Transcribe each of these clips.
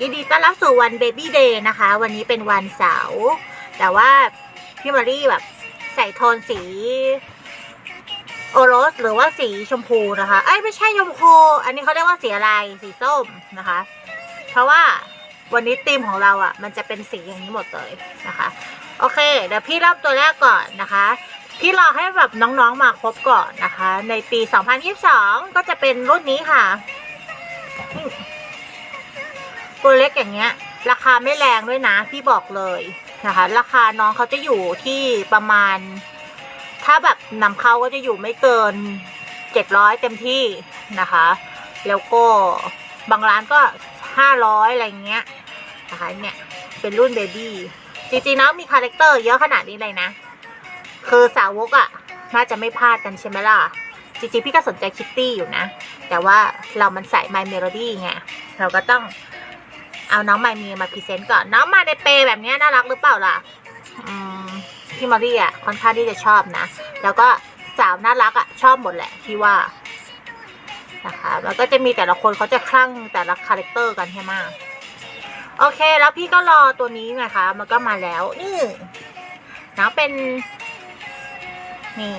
ยินดีต้อนรับสู่วันเบบี้เดย์นะคะ วันนี้เป็นวันเสาร์แต่ว่าพี่มารีแบบใส่โทนสี โอโรสหรือว่าสีชมพูนะคะเอ้ยไม่ใช่ชมพู อันนี้เขาเรียกว่าสีอะไรสีส้มนะคะ เพราะว่าวันนี้ธีมของเราอะ่ะ มันจะเป็นสีอย่างนี้หมดเลยนะคะ โอเค เดี๋ยวพี่เริ่มตัวแรกก่อนนะคะพี่รอให้แบบน้องๆมาครบก่อนนะคะ ในปี 2022 ก็จะเป็นรุ่นนี้ค่ะ ตัวเล็กอย่างเงี้ย ราคาไม่แรงด้วยนะพี่บอกเลยนะคะ ราคาน้องเขาจะอยู่ที่ประมาณ ถ้าแบบนำเข้าก็จะอยู่ไม่เกิน700เต็มที่นะคะ แล้วก็บางร้านก็500อะไรเงี้ยนะคะเนี่ยเป็นรุ่นเบบี้จริงๆแล้วมีคาแรคเตอร์เยอะขนาดนี้เลยนะ คือสาวกอะ่ะ น่าจะไม่พลาดกันใช่ไหมล่ะ จริงๆ พี่ก็สนใจคิตตี้อยู่นะ แต่ว่าเรามันใส่ My Melody ไง เราก็ต้อง เอาน้องไมมีมาพรีเซนต์ก่อน น้องมาในเปแบบนี้น่ารักหรือเปล่าล่ะพี่มารีอะค่อนข้างที่จะชอบนะ แล้วก็สาวน่ารักอะชอบหมดแหละพี่ว่านะคะแล้วก็จะมีแต่ละคนเขาจะคลั่งแต่ละคาแรคเตอร์กันใช่ไหมโอเค แล้วพี่ก็รอตัวนี้นะคะ มันก็มาแล้วนี่น้องเป็นนี่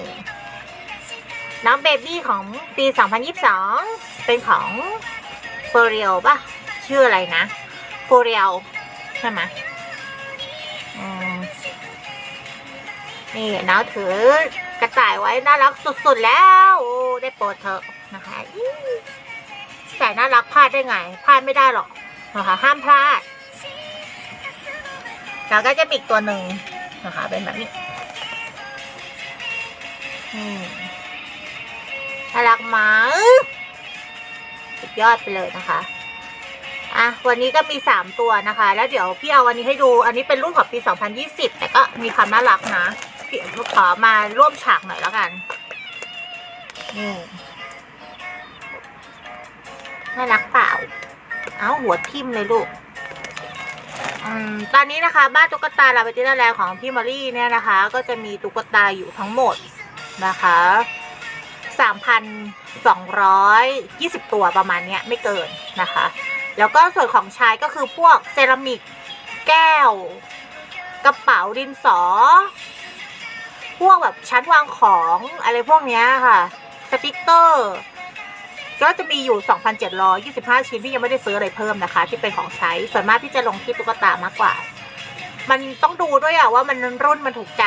น้องเบบี้ของปี 2022 เป็นของโฟอร์เรียลป่ะ ชื่ออะไรนะ โฟเรียลใช่ไหมนี่น้องถือกระต่ายไว้น่ารักสุดๆแล้ว โอ้ได้โปรดเถอะนะคะอี้ใส่น่ารักพลาดได้ไงพลาดไม่ได้หรอกนะคะห้ามพลาด แล้วก็จะมีอีกตัวหนึ่งนะคะ เป็นแบบนี้น่ารักมากสุดยอดไปเลยนะคะ อะวันนี้ก็มีสามตัวนะคะ แล้วเดี๋ยวพี่เอาวันนี้ให้ดู อันนี้เป็นรุ่นของปี 2020 แต่ก็มีความน่ารักนะพี่ขอมาร่วมฉากหน่อยแล้วกันนี่น่ารักเปล่า เอ้าหัวทิ่มเลยลูกอืมตอนนี้นะคะ บ้านตุ๊กตาลาเบติลาแลของพี่มารี่เนี่ยนะคะ ก็จะมีตุ๊กตาอยู่ทั้งหมดนะคะ3,220 ตัวประมาณเนี้ยไม่เกินนะคะ แล้วก็ส่วนของใช้ก็คือพวกเซรามิก แก้ว กระเป๋าดินสอ พวกแบบชั้นวางของอะไรพวกเนี้ยค่ะ สติกเกอร์ ก็จะมีอยู่ 2,725 ชิ้นพี่ยังไม่ได้ซื้ออะไรเพิ่มนะคะ ที่เป็นของใช้ ส่วนมากพี่จะลงที่ตุ๊กตามากกว่า มันต้องดูด้วยอะว่ามันรุ่นมันถูกใจ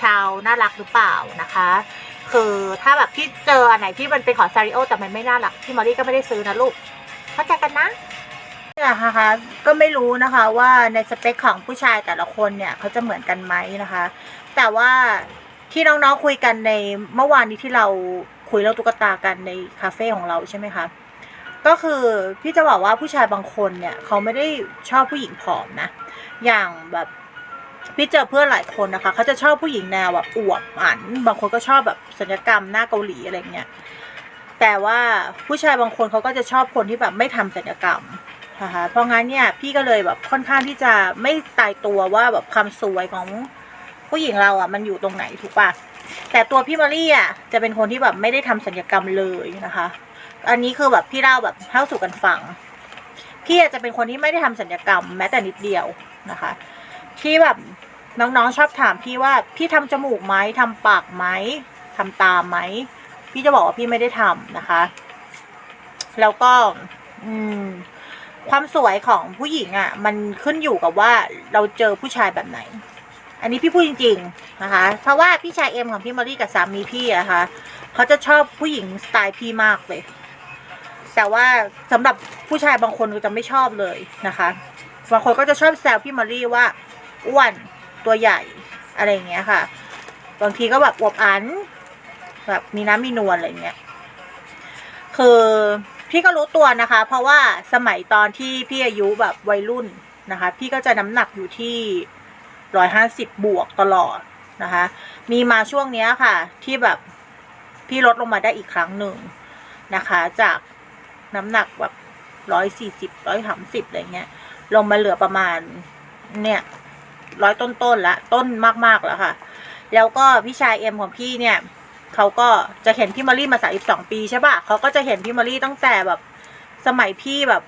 ชาวน่ารักหรือเปล่านะคะ คือถ้าแบบพี่เจออันไหนที่มันเป็นของซาริโอแต่มันไม่น่ารักพี่มอรี่ก็ไม่ได้ซื้อนะลูก เข้าใจกันนะเนี่ยนะคะก็ไม่รู้นะคะว่าในสเปคของผู้ชายแต่ละคนเนี่ยเขาจะเหมือนกันไหมนะคะ แต่ว่าที่น้องๆคุยกันในเมื่อวานนี้ที่เราคุยเรื่องตุ๊กตากันในคาเฟ่ของเราใช่ไหมคะก็คือพี่จะบอกว่าผู้ชายบางคนเนี่ยเขาไม่ได้ชอบผู้หญิงผอมนะ อย่างแบบพี่เจอเพื่อนหลายคนนะคะเขาจะชอบผู้หญิงแนวแบบอวบอัน บางคนก็ชอบแบบศัลยกรรมหน้าเกาหลีอะไรเงี้ย แต่ว่าผู้ชายบางคนเขาก็จะชอบคนที่แบบไม่ทำศัลยกรรมนะคะเพราะงั้นเนี่ยพี่ก็เลยแบบค่อนข้างที่จะไม่ตายตัวว่าแบบความสวยของผู้หญิงเราอะมันอยู่ตรงไหนถูกปะแต่ตัวพี่มารี่อะจะเป็นคนที่แบบไม่ได้ทำศัลยกรรมเลยนะคะ อันนี้คือแบบพี่เล่าแบบเล่าสู่กันฟังพี่อาจจะเป็นคนที่ไม่ได้ทำศัลยกรรมแม้แต่นิดเดียวนะคะ ที่แบบน้องๆชอบถามพี่ว่าพี่ทำจมูกไหมทำปากไหมทำตาไหม พี่จะบอกว่าพี่ไม่ได้ทำนะคะ แล้วก็ อืม ความสวยของผู้หญิงอะ่ะ มันขึ้นอยู่กับว่าเราเจอผู้ชายแบบไหน อันนี้พี่พูดจริง ๆ นะคะ เพราะว่าพี่ชายเอ็มของพี่มารีกับสามีพี่อะคะเขาจะชอบผู้หญิงสไตล์พี่มากเลย แต่ว่าสำหรับผู้ชายบางคนก็จะไม่ชอบเลยนะคะบางคนก็จะชอบแซวพี่มารีว่าอ้วนตัวใหญ่อะไรอย่างเงี้ยค่ะ บางทีก็แบบอวบอัน แบบมีน้ำมีนวลอะไรเงี้ย คือพี่ก็รู้ตัวนะคะ เพราะว่าสมัยตอนที่พี่อายุแบบวัยรุ่นนะคะ พี่ก็จะน้ำหนักอยู่ที่ร้อยห้าสิบบวกตลอดนะคะ มีมาช่วงเนี้ยค่ะ ที่แบบพี่ลดลงมาได้อีกครั้งหนึ่งนะคะ จากน้ำหนักแบบร้อยสี่สิบร้อยสามสิบอะไรเงี้ย ลงมาเหลือประมาณเนี่ยร้อยต้นๆละต้นมากๆแล้วค่ะ แล้วก็พี่ชายเอ็มของพี่เนี่ย เขาก็จะเห็นพี่มารีมาสายสองปีใช่ปะเขาก็จะเห็นพี่มารีตั้งแต่แบบสมัยพี่แบบ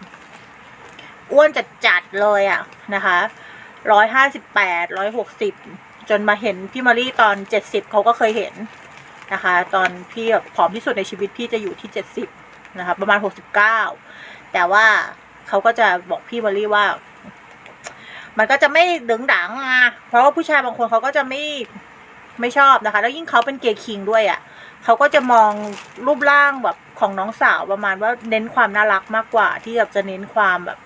อ้วนจัดๆเลยอะนะคะร้อยห้าสิบแปดร้อยหกสิบจนมาเห็นพี่มารีตอนเจ็ดสิบเขาก็เคยเห็นนะคะ ตอนพี่แบบผอมที่สุดในชีวิตพี่จะอยู่ที่เจ็ดสิบนะคะประมาณหกสิบเก้าแต่ว่าเขาก็จะบอกพี่มารีว่า มันก็จะไม่ดึงดังอะเพราะว่าผู้ชายบางคนเขาก็จะไม่ ไม่ชอบนะคะ แล้วยิ่งเขาเป็นเกย์คิงด้วยอะเขาก็จะมองรูปร่างแบบของน้องสาวประมาณว่าเน้นความน่ารักมากกว่า ที่แบบจะเน้นความแบบ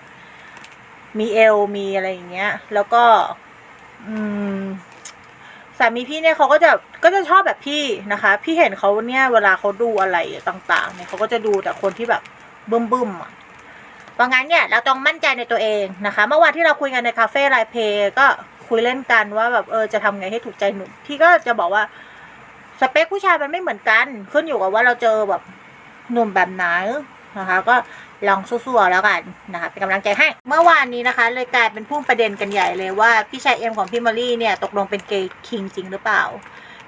มีเอวมีอะไรอย่างเงี้ย แล้วก็ อืมสามีพี่เนี่ยเขาก็จะก็จะชอบแบบพี่นะคะ พี่เห็นเขาเนี่ยเวลาเขาดูอะไรต่างๆ เนี่ยเขาก็จะดูแต่คนที่แบบบึ้มบึ้มๆอะเพราะงั้นเนี่ยเราต้องมั่นใจในตัวเองนะคะ เมื่อวานที่เราคุยกันในคาเฟ่ไลฟ์เพย์ก็ คุยเล่นกันว่าแบบเออจะทำไงให้ถูกใจหนุ่มพี่ก็จะบอกว่า สเปคผู้ชายมันไม่เหมือนกัน ขึ้นอยู่กับว่าเราเจอแบบหนุ่มแบบไหนนะคะ ก็ลองสู้ๆแล้วกันนะคะเป็นกำลังใจให้ เมื่อวานนี้นะคะ เลยกลายเป็นพุ่งประเด็นกันใหญ่เลยว่าพี่ชายเอ็มของพี่มอรี่เนี่ยตกลงเป็นเกย์คิงจริงหรือเปล่า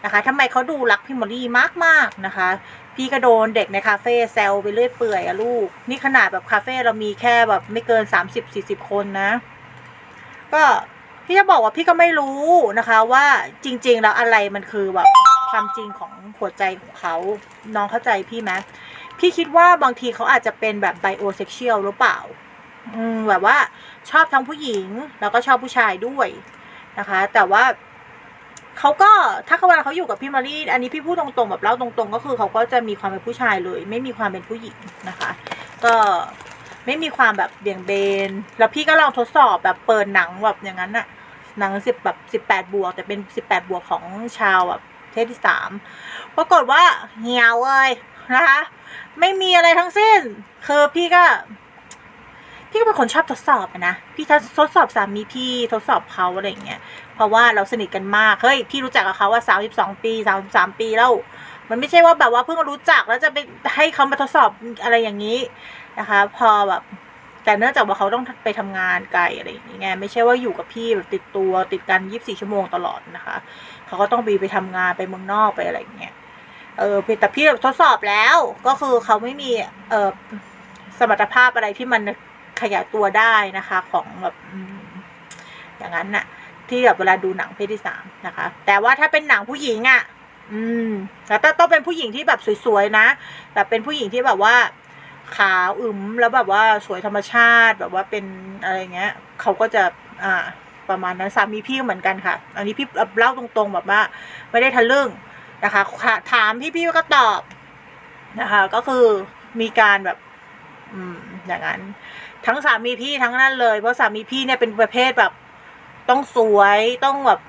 นะคะทำไมเขาดูรักพี่มอรี่มากๆนะคะ พี่ก็โดนเด็กในคาเฟ่แซวไปเรื่อยเปื่อยอะลูก นี่ขนาดแบบคาเฟ่เรามีแค่แบบไม่เกินสามสิบสี่สิบคนนะ ก็ พี่จะบอกว่าพี่ก็ไม่รู้นะคะ ว่าจริง ๆ แล้วอะไรมันคือแบบความจริงของหัวใจของเขาน้องเข้าใจพี่ไหมพี่คิดว่าบางทีเขาอาจจะเป็นแบบไบโอเซ็กชวลหรือเปล่า อืมแบบว่าชอบทั้งผู้หญิง แล้วก็ชอบผู้ชายด้วยนะคะ แต่ว่าเขาก็ถ้าเขาเวลาเขาอยู่กับพี่มารีอันนี้พี่พูดตรงๆแบบเล่าตรงๆ ก็คือเขาก็จะมีความเป็นผู้ชายเลย ไม่มีความเป็นผู้หญิงนะคะ ก็ไม่มีความแบบเบี่ยงเบน แล้วพี่ก็ลองทดสอบแบบเปิดหนังแบบอย่างนั้นอะ หนังสิบแบบสิบแปดบวก แต่เป็นสิบแปดบวกของชาวแบบเพศที่สามปรากฏว่าเหี่ยวเลยนะคะ ไม่มีอะไรทั้งสิ้น คือพี่ก็ พี่ก็เป็นคนชอบทดสอบนะ พี่ทดสอบสามีพี่ทดสอบเขาอะไรอย่างเงี้ย เพราะว่าเราสนิทกันมาก เฮ้ย พี่รู้จักกับเขาว่าสามสิบสองปีสามสามปีแล้ว มันไม่ใช่ว่าแบบว่าเพิ่งรู้จักแล้วจะไปให้เขามาทดสอบอะไรอย่างนี้นะคะ พอแบบ แต่เนื่องจากว่าเขาต้องไปทำงานไกลอะไรอย่างเงี้ยไม่ใช่ว่าอยู่กับพี่ติดตัวติดกันยีิบสี่ชั่วโมงตลอดนะคะ เขาก็ต้องไปไปทำงานไปเมืองนอกไปอะไรอย่างเงี้ยเออแต่พี่ทดสอบแล้วก็คือเขาไม่มีเออสมรรถภาพอะไรที่มันขยายตัวได้นะคะ ของแบบอย่างนั้นน่ะ ที่แบบเวลาดูหนังเพศที่สามนะคะ แต่ว่าถ้าเป็นหนังผู้หญิงอะ่ะ อืมแล้วต้องต้องเป็นผู้หญิงที่แบบสวยๆนะแบบเป็นผู้หญิงที่แบบว่า ขาวอึมแล้วแบบว่าสวยธรรมชาติแบบว่าเป็นอะไรเงี้ยเขาก็จะอ่าประมาณนั้นสามีพี่ก็เหมือนกันค่ะ อันนี้พี่เล่าตรงๆแบบว่า ไม่ได้ทะลึ่งนะคะ ถามพี่พี่ก็ตอบนะคะ ก็คือมีการแบบ อืม อย่างนั้น ทั้งสามีพี่ทั้งนั้นเลย เพราะสามีพี่เนี่ยเป็นประเภทแบบ ต้องสวยต้องแบบ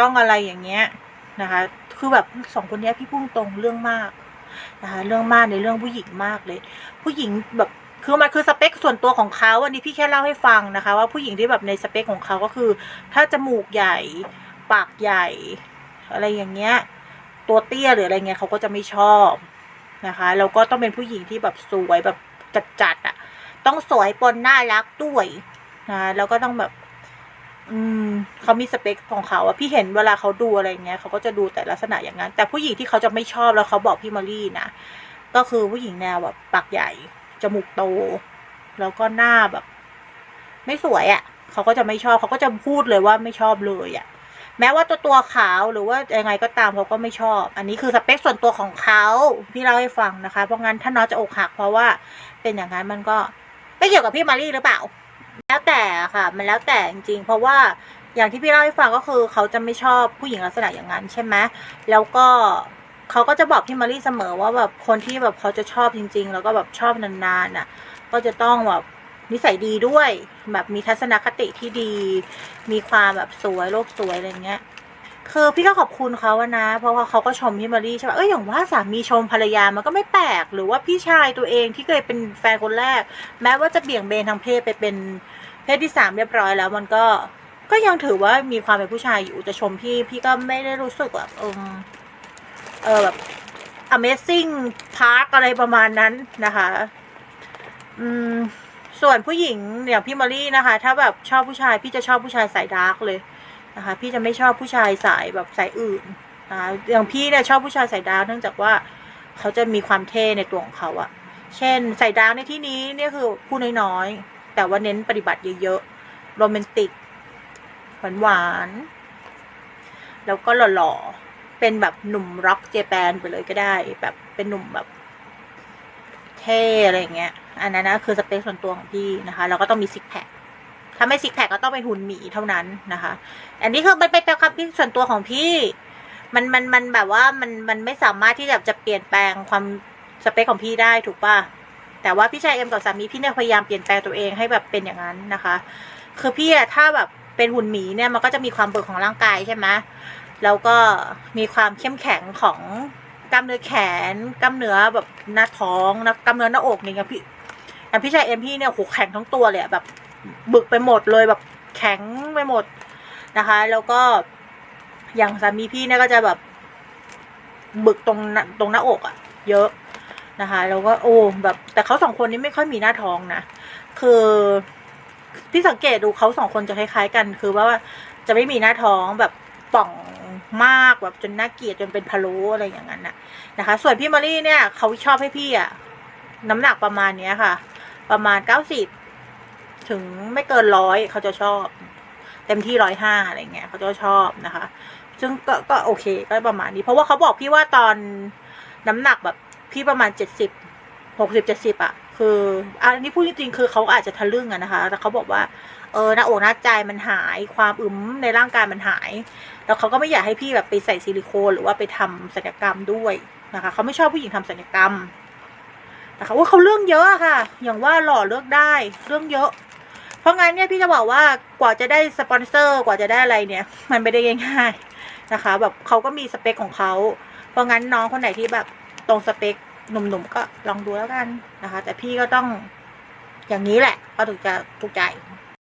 ต้องอะไรอย่างเงี้ยนะคะ คือแบบสองคนนี้พี่พุ่งตรงเรื่องมาก นะคะเรื่องมากในเรื่องผู้หญิงมากเลย ผู้หญิงแบบคือมันคือสเปคส่วนตัวของเขาอันนี้พี่แค่เล่าให้ฟังนะคะ ว่าผู้หญิงที่แบบในสเปคของเขาก็คือ ถ้าจมูกใหญ่ ปากใหญ่ อะไรอย่างเงี้ย ตัวเตี้ยหรืออะไรเงี้ยเขาก็จะไม่ชอบนะคะแล้วก็ต้องเป็นผู้หญิงที่แบบสวยแบบจัดๆอะ่ะ ต้องสวยปนน่ารักด้วยนะแล้วก็ต้องแบบ อืมเขามีสเปคของเขาอะพี่เห็นเวลาเขาดูอะไรเงี้ยเขาก็จะดูแต่ลักษณะอย่างนั้น แต่ผู้หญิงที่เขาจะไม่ชอบแล้วเขาบอกพี่มารีนะก็คือผู้หญิงแนวแบบปากใหญ่จมูกโต แล้วก็หน้าแบบ ไม่สวยอะ่ะเขาก็จะไม่ชอบเขาก็จะพูดเลยว่าไม่ชอบเลยอะ่ะ แม้ว่าตัวตัวขาวหรือว่ายังไงก็ตามเขาก็ไม่ชอบ อันนี้คือสเปคส่วนตัวของเขาพี่เล่าให้ฟังนะคะ เพราะงั้นถ้าน้องจะอกหักเพราะว่าเป็นอย่างนั้นมันก็ไม่เกี่ยวกับพี่มารีหรือเปล่า แล้วแต่ค่ะ มันแล้วแต่จริงๆ เพราะว่าอย่างที่พี่เล่าให้ฟังก็คือ เขาจะไม่ชอบผู้หญิงลักษณะอย่างนั้นใช่ไหมแล้วก็เขาก็จะบอกพี่มารีเสมอว่าแบบคนที่แบบเขาจะชอบจริง ๆ แล้วก็แบบชอบนานๆน่ะ ก็จะต้องแบบนิสัยดีด้วย แบบมีทัศนคติที่ดี มีความแบบสวยโลกสวยอะไรเงี้ยคือพี่ก็ขอบคุณเขาอะนะ เพราะว่าเขาก็ชมพี่มารีใช่ป่ะเอ้ยอย่างว่าสามีชมภรรยามันก็ไม่แปลก หรือว่าพี่ชายตัวเองที่เคยเป็นแฟนคนแรก แม้ว่าจะเบี่ยงเบนทางเพศไปเป็น เพศที่สามเรียบร้อยแล้วมันก็ก็ยังถือว่ามีความเป็นผู้ชายอยู่จะชมพี่พี่ก็ไม่ได้รู้สึกแบบเออเออแบบ Amazing Park อะไรประมาณนั้นนะคะ อืม ส่วนผู้หญิงอย่างพี่มารีนะคะ ถ้าแบบชอบผู้ชายพี่จะชอบผู้ชายสายดาร์กเลยนะคะ พี่จะไม่ชอบผู้ชายสายแบบสายอื่นนะคะอย่างพี่เนี่ยชอบผู้ชายสายดาร์กเนื่องจากว่าเขาจะมีความเท่ในตัวของเขาอะเช่นสายดาร์กในที่นี้เนี่ยคือผู้น้อยๆ แต่ว่าเน้นปฏิบัติเยอะๆ โรแมนติก หวานๆ แล้วก็หล่อๆ เป็นแบบหนุ่มร็อกเจแปนไปเลยก็ได้ แบบเป็นหนุ่มแบบเท่อะไรเงี้ย อันนั้นนะคือสเปคส่วนตัวของพี่นะคะ แล้วก็ต้องมีซิกแพค ถ้าไม่ซิกแพคก็ต้องเป็นหุ่นหมีเท่านั้นนะคะ อันนี้คือมันเป็นความคิดส่วนตัวของพี่ มันมันมันแบบว่ามันมันไม่สามารถที่จะจะเปลี่ยนแปลงความสเปคของพี่ได้ถูกป่ะ แต่ว่าพี่ชายเอ็มกับสามีพี่เนี่ยพยายามเปลี่ยนแปลงตัวเองให้แบบเป็นอย่างนั้นนะคะ คือพี่อะถ้าแบบเป็นหุ่นหมีเนี่ยมันก็จะมีความเบิกของร่างกายใช่ไหมแล้วก็มีความเข้มแข็งของกล้ามเนื้อแขนกล้ามเนื้อแบบหน้าท้องนะกล้ามเนื้อหน้าอกนี่ไงพี่อย่พี่ชายเอ็มพี่เนี่ยโหแข็งทั้งตัวเลยแบบบึกไปหมดเลยแบบแข็งไปหมดนะคะ แล้วก็อย่างสามีพี่เนี่ยก็จะแบบบึกตรงตรงหน้าอกอะเยอะ นะคะแล้วก็โอ้แบบแต่เขาสองคนนี้ไม่ค่อยมีหน้าท้องนะคือพี่สังเกตดูเขาสองคนจะคล้ายๆกัน คือว่าจะไม่มีหน้าท้องแบบป่องมากแบบจนน่าเกลียดจนเป็นพะโล้อะไรอย่างนั้นน่ะนะคะ ส่วนพี่มารี่เนี่ยเขาชอบให้พี่อะน้ำหนักประมาณเนี้ยค่ะ ประมาณเก้าสิบถึงไม่เกินร้อยเขาจะชอบ เต็มที่ร้อยห้าอะไรเงี้ยเขาจะชอบนะคะ ซึ่งก็ก็โอเคก็ประมาณนี้ เพราะว่าเขาบอกพี่ว่าตอนน้ำหนักแบบ พี่ประมาณเจ็ดสิบหกสิบเจ็ดสิบอะคืออันนี้พูดจริงๆคือเขาอาจจะทะลึ่งอะนะคะ แต่เขาบอกว่า เออหน้าอกหน้าใจมันหาย ความอึมในร่างกายมันหาย แล้วเขาก็ไม่อยากให้พี่แบบไปใส่ซิลิโคนหรือว่าไปทำศัลยกรรมด้วยนะคะ เขาไม่ชอบผู้หญิงทำศัลยกรรมนะคะว่าเขาเรื่องเยอะอะค่ะ อย่างว่าหล่อเลือกได้เรื่องเยอะ เพราะงั้นเนี่ยพี่จะบอกว่ากว่าจะได้สปอนเซอร์กว่าจะได้อะไรเนี่ย มันไม่ได้ง่ายๆนะคะ แบบเขาก็มีสเปคของเขา เพราะงั้นน้องคนไหนที่แบบ ตรงสเปคหนุ่มๆก็ลองดูแล้วกันนะคะ แต่พี่ก็ต้องอย่างนี้แหละก็ถึงจะถูกใจ